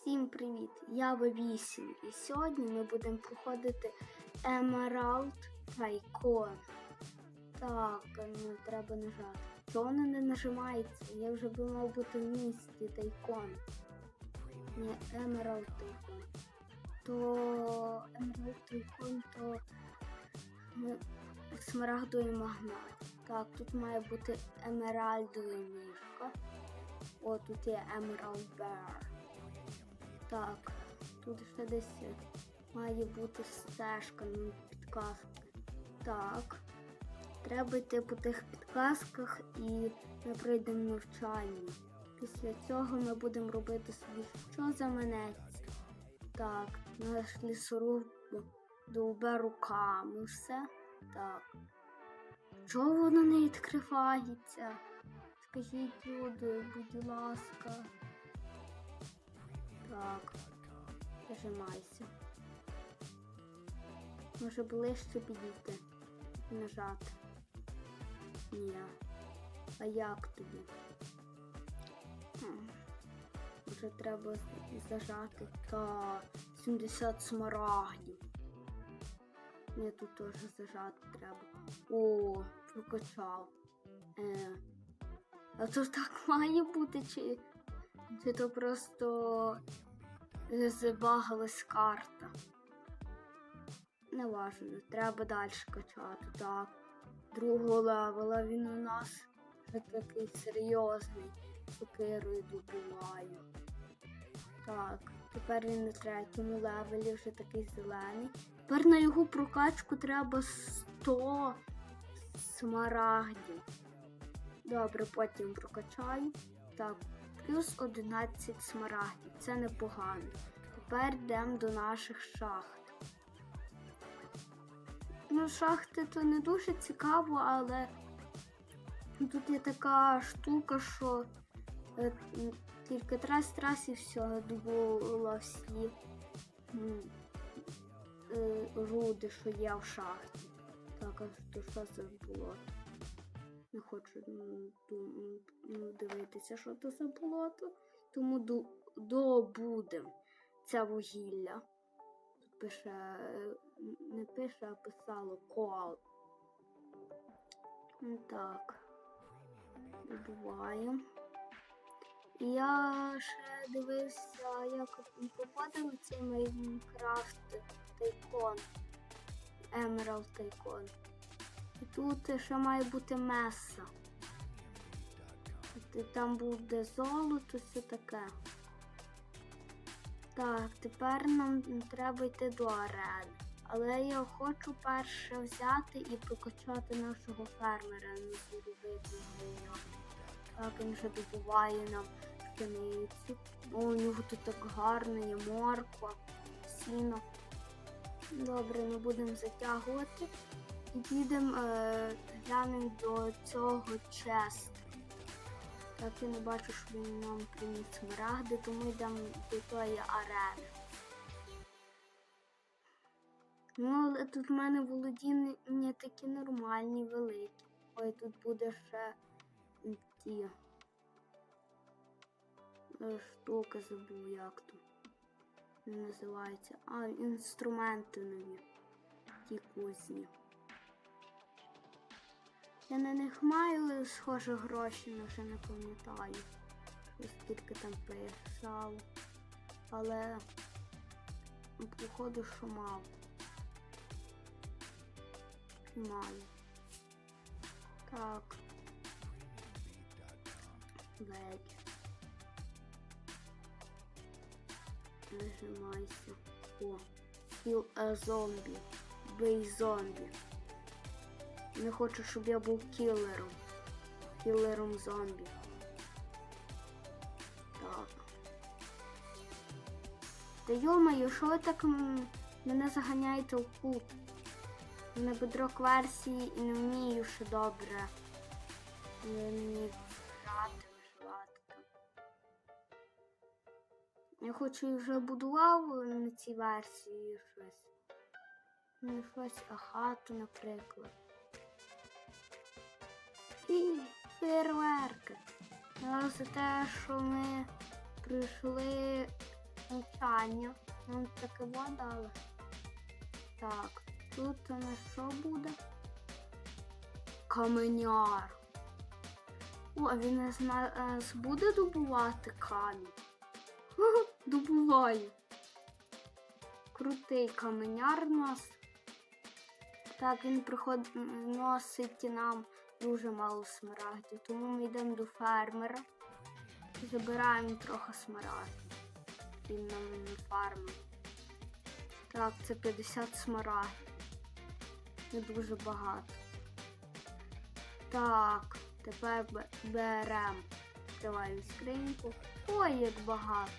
Всім привіт! Я В8 і сьогодні ми будемо проходити Emerald Tycoon. Так, ну треба нажати. Чого не нажимається? Я вже би мав бути в місті Тайкон. Не Emerald Tycoon. То Emerald Tycoon, то ми смарагдовий магнат. Так, тут має бути емеральдова мішка. О, тут є Emerald Bear. Так, тут ще десь має бути стежка, ну підказки. Так. Треба йти по тих підказках і ми пройдемо навчання. Після цього ми будемо робити собі, що заманеться. Так, наш лісоруб довбе руками все. Так. Чого воно не відкривається? Скажіть, люди, будь ласка. Так, нажимайся. Може ближче підійти нажати. Ні. А як тобі? Хм. Може треба зажати та 70 смарагдів. Ні, тут теж зажати треба. О, прокачав. Е. А то так має бути, чи, чи то просто забагалась карта. Неважно, треба далі качати. Так. Другого левела він у нас вже такий серйозний. Сокирою добуваю. Так, тепер він на третьому левелі вже такий зелений. Тепер на його прокачку треба 100 смарагдів. Добре, потім прокачаю. Так, плюс 11 смарагдів. Це непогано. Тепер йдемо до наших шахт. Ну, шахти то не дуже цікаво, але тут є така штука, що е, тільки трас трас і все, добула всі е, руди, що є в шахті. Так, то що це було? Не хочу ду- м, дивитися, що це за болото. Тому ду- добудем це вугілля. Тут пише, е, не пише, а писало коал. Ну, Так. Добуваємо. Я ще дивився, як проходив цей Майнкрафт Тайкон. Emerald Тайкон. І тут ще має бути меса. Там буде золото, все таке. Так, тепер нам треба йти до арени. Але я хочу перше взяти і прокачати нашого фермера. Так, він вже добуває нам пшеницю. О, у нього тут так гарно є морква, сіно. Добре, не будемо затягувати. Підемо е, глянемо до цього честу. Так, я не бачу, що він нам приніс смарагди, тому йдемо до тої арени. Ну, але тут в мене володіння такі нормальні, великі. Ой, тут буде ще ті е, штуки забув, як то не називається. А, інструменти нові. Ті кузні. Я на них маю схоже гроші, але вже не пам'ятаю. Ось тільки там писав. Але походу, що мав. Маю. Так. Ледь. Нажимайся. О. Kill a зомбі. Бий зомбі. Не хочу, щоб я був кілером. Кілером зомбі. Так. Та йомаю, що ви так мене заганяєте в кут? На бедрок версії і не вмію ще добре. Не вмію грати, виживати. Я хочу і вже будував на цій версії щось. Не щось, а хату, наприклад. І фейерверки. За те, що ми прийшли навчання. Нам таке дали. Так, тут у нас що буде? Каменяр. О, а він нас, нас буде добувати камінь. Ха, Добуває. Крутий каменяр у нас. Так, він приходить носить нам дуже мало смарагдів, тому ми йдемо до фермера забираємо трохи смарагдів. Він нам не фармив. Так, це 50 смарагдів. Не дуже багато. Так, тепер беремо. Відкриваю скриньку. Ой, як багато.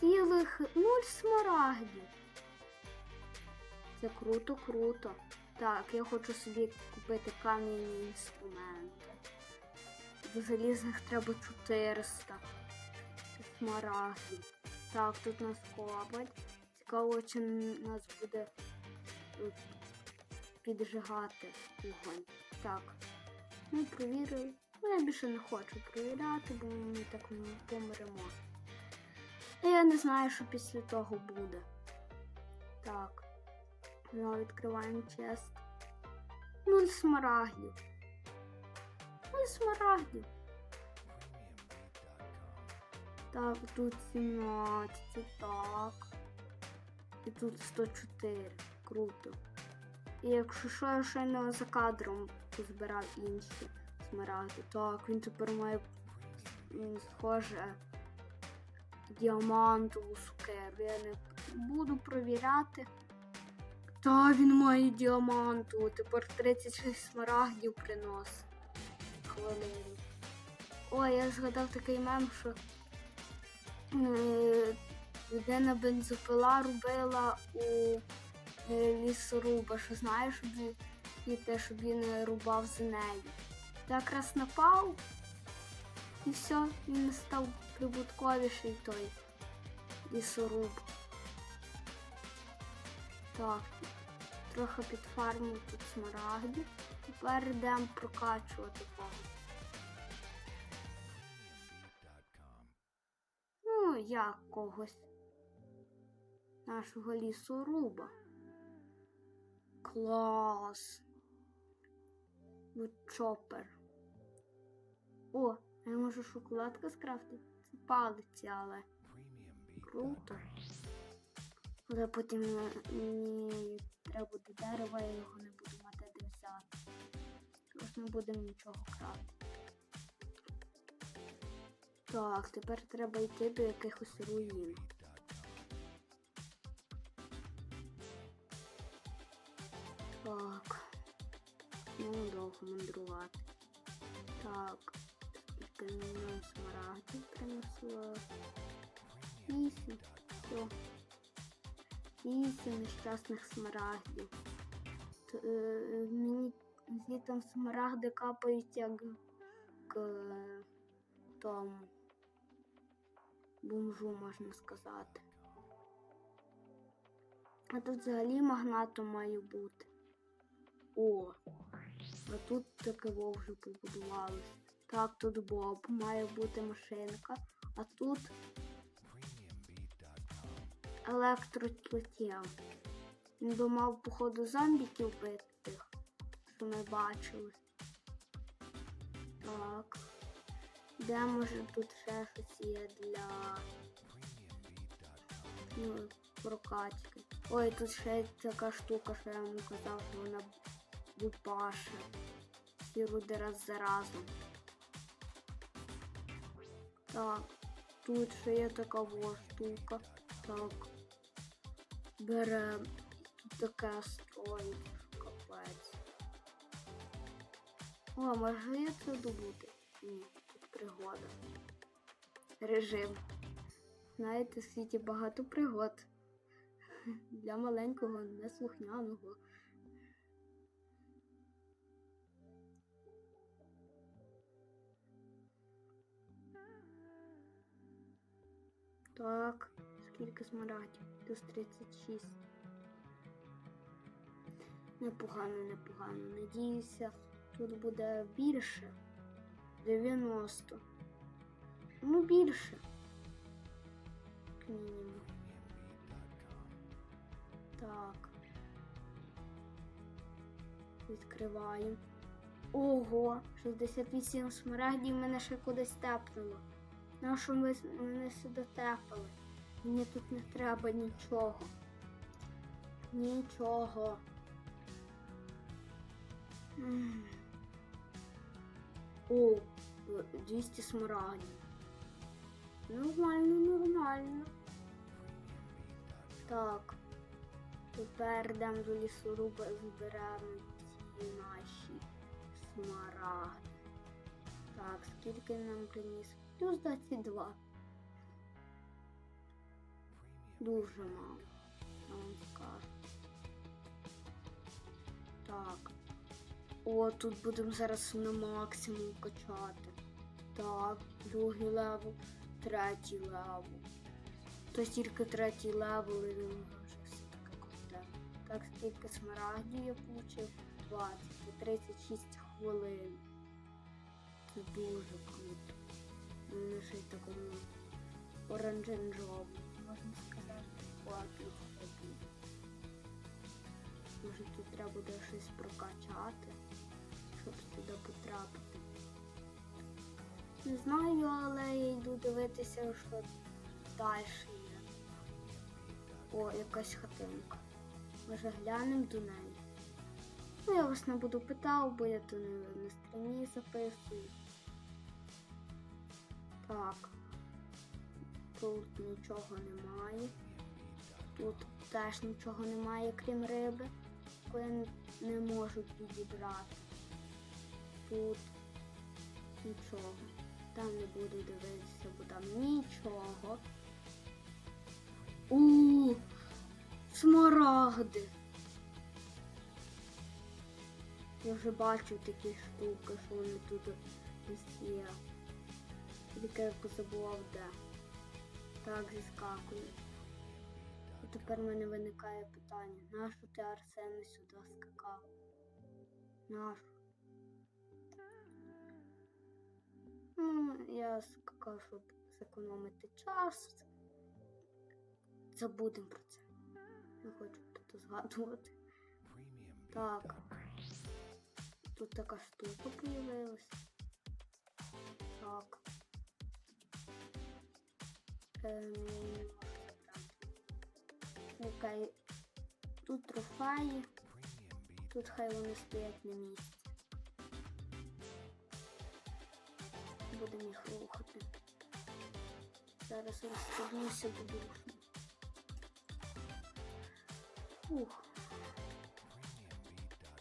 Цілих нуль смарагдів. Це круто, круто. Так, я хочу собі купити кам'яні інструменти. До залізних треба 400 смарагдів. Так, тут у нас кобаль. Цікаво, чи нас буде е, піджигати вогонь. Так. Ну, провірив. Ну, я більше не хочу провіряти, бо ми так помремо. Я не знаю, що після того буде. Так. Знову відкриваємо чест. Нуль смарагдів. Нуль смарагдів. Так, тут 17, так. І тут 104. Круто. І якщо що, я ще не за кадром позбирав інші смарагди. Так, він тепер має м, схоже діамантову сукеру. Я не буду провіряти. Та він має діаманту. Тепер 36 смарагдів приносить. Хвилину. Ой, я згадав такий мем, що е, людина бензопила робила у е, лісоруба, що знаєш, і те, щоб він рубав за нею. Якраз напав, і все, він став прибутковіший той лісоруб. Так, трохи підфармив тут смарагди. Тепер йдемо прокачувати когось. Ну, як когось. Нашого лісоруба. Клас. Чопер. О, я можу шоколадка скрафтити. Це палиці, але круто. Але потім е, мені треба буде дерева, я його не буду мати де взяти. Тож не будемо нічого крати. Так, тепер треба йти до якихось руїн. Так. Ну, довго мандрувати. Так. Скільки мільйон смарагдів принесло. Вісім. Все. Вісім нещасних смарагдів. Т- е, Мені звідти смарагди капають як к тому бомжу, можна сказати. А тут взагалі магнатом має бути. О, а тут таке вже побудувалось. Так, тут Боб має бути машинка, а тут електротіло. Він мав, походу, зомбіків бити тих, що ми бачили. Так. Де може тут ще щось є для ну, прокачки. Ой, тут ще така штука, що я вам казав, що вона бупаше. Всі руди раз за разом. Так, тут ще є така во штука. Так. Берем. Тут таке строїть. О, може я це добути? Ні, тут пригода. Режим. Знаєте, в світі багато пригод. Для маленького неслухняного. Так, скільки смарагдів? Плюс 36. Непогано, непогано. Надіюся, тут буде більше. 90. Ну, більше. мінімум. Так. Відкриваємо. Ого, 68 смарагдів мене ще кудись тепнуло. Нащо ми мене сюди тепали? Мені тут не треба нічого. Нічого. О, е, 200 смарагдів. Нормально, нормально. Так. Тепер йдемо до лісоруба зберемо ці наші смарагди. Так, скільки нам приніс? Плюс 22. Дуже мало. Я вам скажу. Так. О, тут будемо зараз на максимум качати. Так, другий левел, третій левел. То тільки третій левел і він вже все таке круте. Так, скільки смарагдів я получив? 20 по 36 хвилин. Це дуже круто. Вони ще й такому оранжевому, можна сказати, хватить тобі. Може тут треба буде щось прокачати, щоб туди потрапити. Не знаю, але я йду дивитися, що далі є. О, якась хатинка. Може глянемо до неї. Ну, я вас не буду питав, бо я то не на стороні записую. Так. Тут нічого немає. Тут теж нічого немає, крім риби, яку не- не можу підібрати. Тут нічого. Там не буду дивитися, бо там нічого. У смарагди. Я вже бачу такі штуки, що вони тут є. Тільки я позабував де. Так, зіскакую. І тепер в мене виникає питання, нащо ти Арсене сюди скакав? Нащо? Ну, я скакав, щоб зекономити час. Забудемо про це. Не хочу про це згадувати. Так. Тут така штука появилась. Так. Ем, Окей. Тут трофеї. Тут хай вони стоять на місці. Будемо їх рухати. Зараз розстегнуся буду рухати. Ух.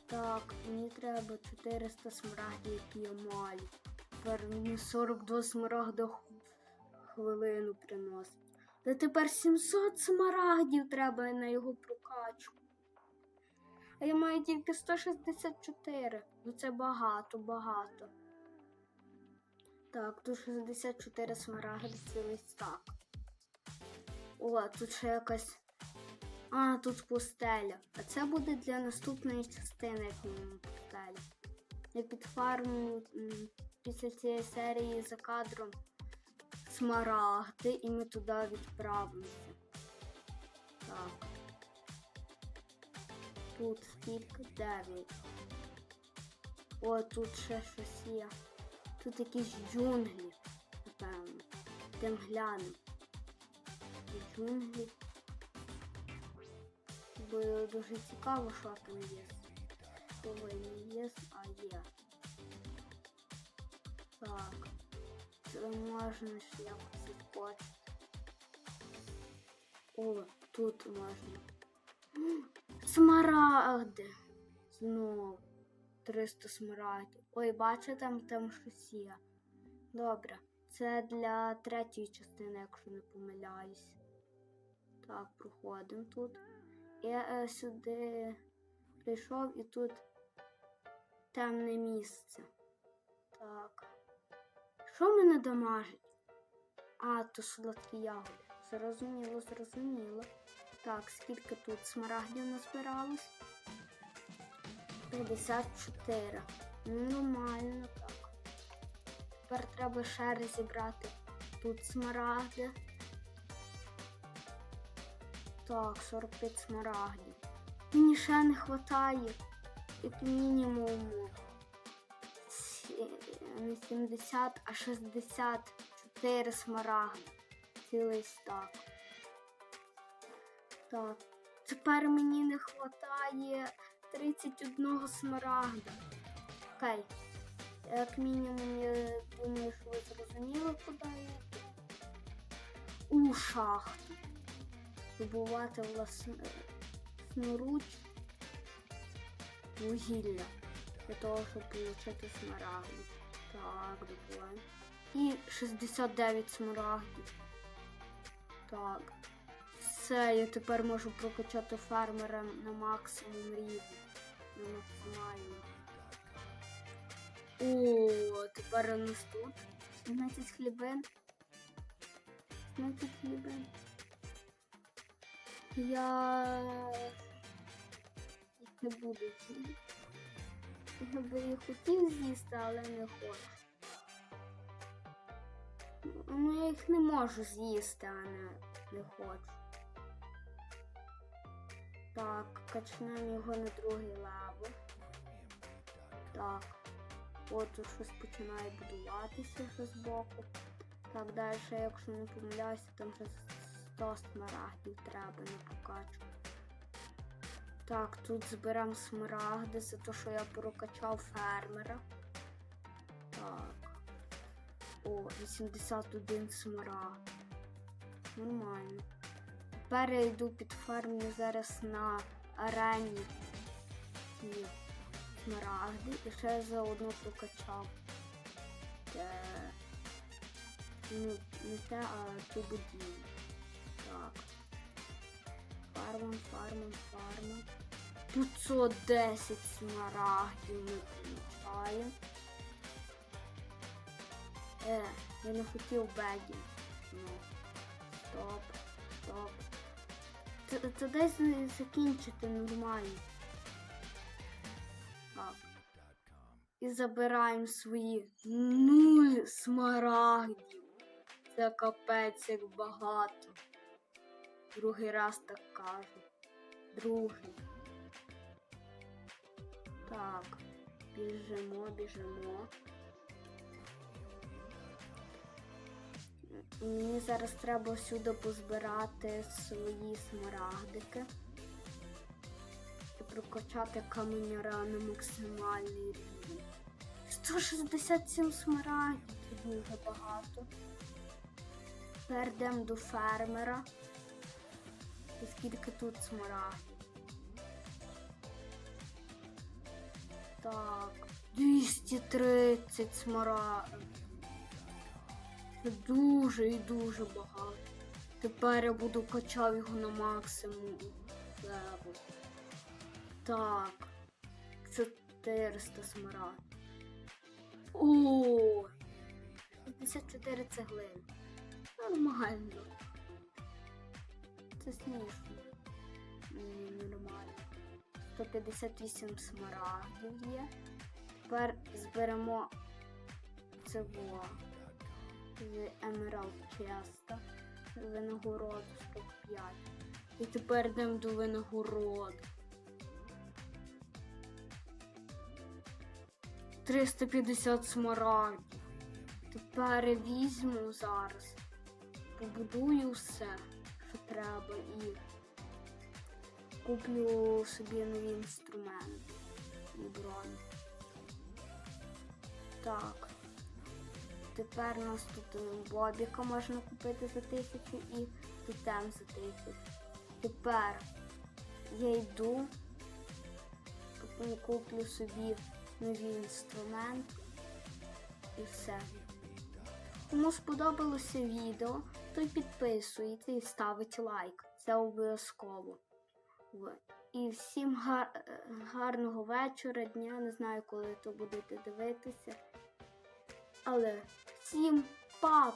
Так, мені треба 400 смарагдів, які я маю. Тепер мені 42 смарагда хвилину приносить. Та тепер 700 смарагдів треба на його прокачку. А я маю тільки 164. Ну це багато, багато. Так, тут 64 смарагди цілий стак. О, тут ще якась. А, тут пустеля. А це буде для наступної частини, як мінімум, пустеля. Я підфармлю після цієї серії за кадром смарагди і ми туди відправимося. Так. Тут скільки? Дев'ять. О, тут ще щось є. Тут якісь джунглі, напевно. Йдемо глянемо. Джунглі. Бо дуже цікаво, що там є. Ой, не є, а є. Так. Можна ж якось відпочити. О, тут можна. Смарагди. Знову. 300 смарагдів. Ой, бачите, там, там щось є. Добре. Це для третьої частини, якщо не помиляюсь. Так, проходимо тут. Я е, сюди прийшов і тут темне місце. Так. Що мене дамажить? А, то солодкі ягоди. Зрозуміло, зрозуміло. Так, скільки тут смарагдів назбиралось? 54. Ну, нормально так. Тепер треба ще розібрати тут смарагди. Так, 45 смарагдів. Мені ще не вистачає, як мінімум не 70, а 64 смарагди. Цілий стак. Так. Тепер мені не вистачає 31 смарагда. Окей. Як мінімум, я думаю, що ви зрозуміли, куди я йду. У шахту. Добувати власноруч вугілля для того, щоб отримати смарагди. Так, добуваємо. І 69 смарагдів. Так. Все, я тепер можу прокачати фермера на максимум рівень. На максимальний. О, тепер у нас тут 17 хлібин. 17 хлібин. Я не буду з'їсти. Я би їх хотів з'їсти, але не хочу. Ну, я їх не можу з'їсти, а не, не хочу. Так, качнемо його на другий левел. Так. От тут щось починає будуватися вже збоку. Так, далі, якщо не помиляюся, там вже 100 смарагдів треба не покачу. Так, тут зберемо смарагди за те, що я прокачав фермера. Так. О, 81 смарагд. Нормально. Тепер я йду під ферму зараз на арені ці смарагди і ще заодно прокачав. Те... Ну, не те, а ту будівлю. Так. Фармом, фармом, фармом. 510 смарагдів ми получаємо. Е, я не хотів бегі. Ну, стоп, стоп. Це, це десь закінчити нормально. Так. І забираємо свої нуль смарагдів. Це капець як багато. Другий раз так кажу. Другий. Так. Біжимо, біжимо. Мені зараз треба всюди позбирати свої смарагдики і прокачати каменяра на максимальний рівень. 167 смарагдів, дуже багато. Тепер йдемо до фермера. І скільки тут смарагдів? Так, 230 смарагдів. Це дуже і дуже багато. Тепер я буду качав його на максимум левел. Так. 400 смарагдів. О! 54 цеглини. Нормально. Це смішно. Ні, нормально. 158 смарагдів є. Тепер зберемо цього з Emerald Chest. Виногороду 105. І тепер йдемо до виногороду. 350 смарагдів. Тепер візьму зараз. Побудую все, треба, і куплю собі нові інструменти і броню. Так. Тепер у нас тут е, Бобіка можна купити за тисячу і тотем за тисячу. Тепер я йду, куплю собі нові інструменти і все. Кому сподобалося відео, то підписуйте і ставите лайк. Це обов'язково. І всім гар- гарного вечора, дня. Не знаю, коли то будете дивитися. Але всім па!